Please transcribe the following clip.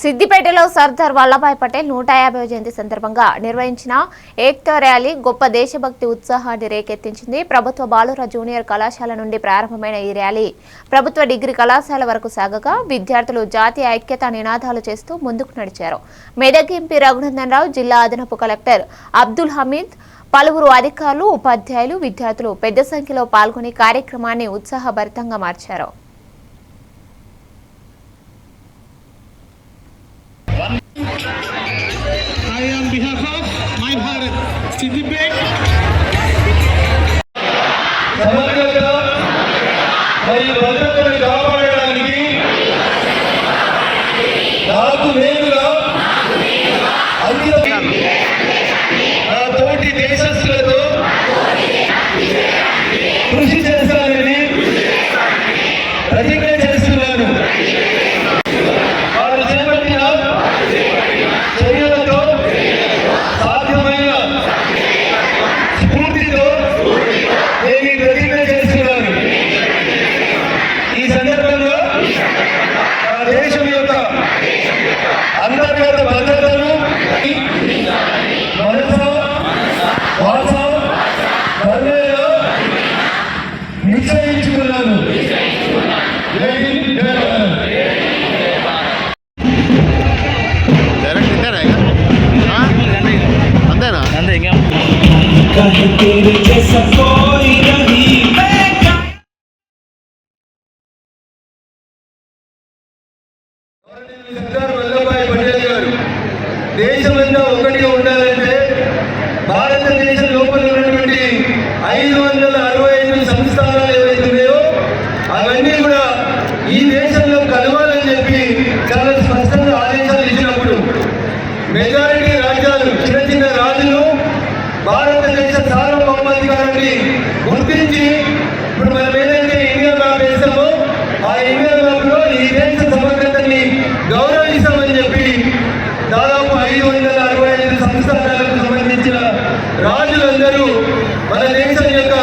సిద్దిపేటలో సర్దార్ వల్లభాయ్ పటేల్ నూట యాభై జయంతి సందర్భంగా నిర్వహించిన ఏక్తా ర్యాలీ గొప్ప దేశభక్తి ఉత్సాహాన్ని రేకెత్తించింది. ప్రభుత్వ బాలుర జూనియర్ కళాశాల నుండి ప్రారంభమైన ఈ ర్యాలీ ప్రభుత్వ డిగ్రీ కళాశాల వరకు సాగగా విద్యార్థులు జాతీయ ఐక్యత నినాదాలు చేస్తూ ముందుకు నడిచారు. మెదక్ ఎంపీ రఘునందన్ రావు జిల్లా అదనపు కలెక్టర్ అబ్దుల్ హమీద్ పలువురు అధికారులు ఉపాధ్యాయులు విద్యార్థులు పెద్ద సంఖ్యలో పాల్గొని కార్యక్రమాన్ని ఉత్సాహభరితంగా మార్చారు. Of My మరియు భద్రతను కాపాడడానికి నాకు నేనుగా నా తోటి దేశస్తులతో కృషి అంతర్గత భద్రతను మనస వాస నిశ్చయించుకున్నాను? అంతేనా? అంతే ఇంకా. సర్దార్ వల్లభాయ్ పటేల్ గారు దేశమంతా ఒకటిగా ఉండాలంటే భారతదేశం లోపల ఉన్నటువంటి ఐదు వందల అరవై ఐదు సంస్థానాలు ఏవైతే ఉన్నాయో అవన్నీ కూడా ఈ దేశంలో కలవాలని చెప్పి చాలా స్పష్టంగా ఆదేశాలు ఇచ్చినప్పుడు మెజారిటీ రాజ్యాలు చిన్న చిన్న రాజులు భారతదేశ సార్వభౌమాధికారాన్ని గుర్తించి ఇప్పుడు మనం ఏదైతే ఇండియా మ్యాప్ వేస్తామో ఆ ఇండియా మ్యాప్లో ఈ దేశ సమగ్రతని గౌరవిస్తామని చెప్పి దాదాపు ఐదు వందల అరవై ఐదు సంస్థానాలకు సంబంధించిన రాజులందరూ మన దేశం యొక్క